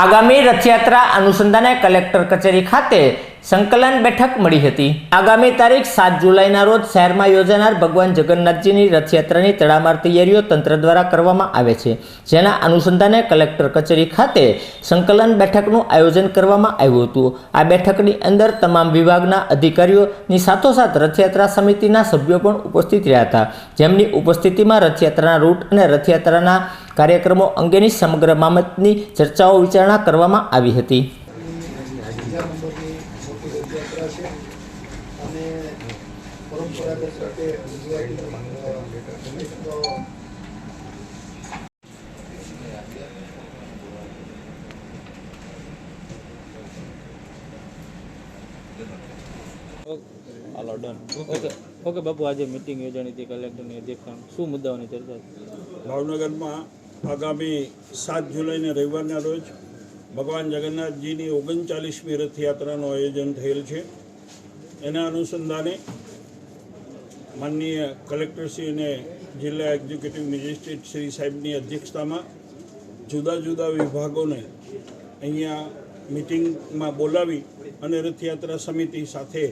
આગામી રથયાત્રા અનુસંધાને કલેક્ટર કચેરી ખાતે સંકલન બેઠક મળી હતી. આગામી તારીખ સાત જુલાઈના રોજ શહેરમાં યોજાનાર ભગવાન જગન્નાથજીની રથયાત્રાની તડામાર તૈયારીઓ તંત્ર દ્વારા કરવામાં આવે છે. જેના અનુસંધાને કલેક્ટર કચેરી ખાતે સંકલન બેઠકનું આયોજન કરવામાં આવ્યું હતું. આ બેઠકની અંદર તમામ વિભાગના અધિકારીઓની સાથોસાથ રથયાત્રા સમિતિના સભ્યો પણ ઉપસ્થિત રહ્યા હતા. જેમની ઉપસ્થિતિમાં રથયાત્રાના રૂટ અને રથયાત્રાના કાર્યક્રમો અંગેની સમગ્ર બાબતની ચર્ચાઓ વિચારણા કરવામાં આવી હતી. બીજા નંબરની મોટી રથયાત્રા છે અને પરંપરાગત રીતે ગુજરાતી તો હાલો ડન ઓકે ઓકે બાપુ આજે મિટિંગ યોજાણી હતી કલેક્ટરની અધ્યક્ષ શું મુદ્દાઓની ચર્ચા? ભાવનગરમાં આગામી સાત જુલાઈને રવિવારના રોજ ભગવાન જગન્નાથજીની ઓગણચાલીસમી રથયાત્રાનું આયોજન થયેલ છે. એના અનુસંધાને માનનીય કલેક્ટરશ્રી અને જિલ્લા એક્ઝિક્યુટિવ મેજિસ્ટ્રેટ શ્રી સાહેબની અધ્યક્ષતામાં જુદા જુદા વિભાગોને અહીંયા મિટિંગમાં બોલાવી અને રથયાત્રા સમિતિ સાથે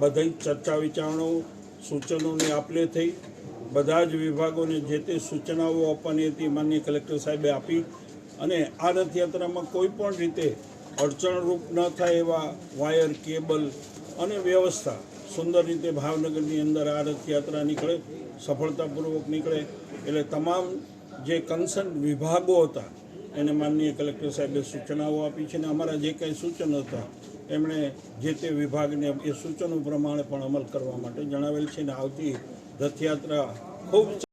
બધી ચર્ચા વિચારણો સૂચનોની આપલે થઈ બધા જ વિભાગોને જે તે સૂચનાઓ આપવાની હતી માનનીય કલેક્ટર સાહેબે આપી અને આ રથયાત્રામાં કોઈ પણ રીતે અડચણરૂપ ન થાય એવા વાયર, કેબલ અને વ્યવસ્થા સુંદર રીતે ભાવનગરની અંદર આ રથયાત્રા નીકળે, સફળતાપૂર્વક નીકળે. એટલે તમામ જે કન્સર્ન વિભાગો હતા, એને માનનીય કલેક્ટર સાહેબે સૂચનાઓ આપી છે અને અમારા જે કંઈ સૂચનો હતા, એમણે જે તે વિભાગને એ સૂચનો પ્રમાણે પણ અમલ કરવા માટે જણાવેલ છે અને આવતી રથયાત્રા ખૂબ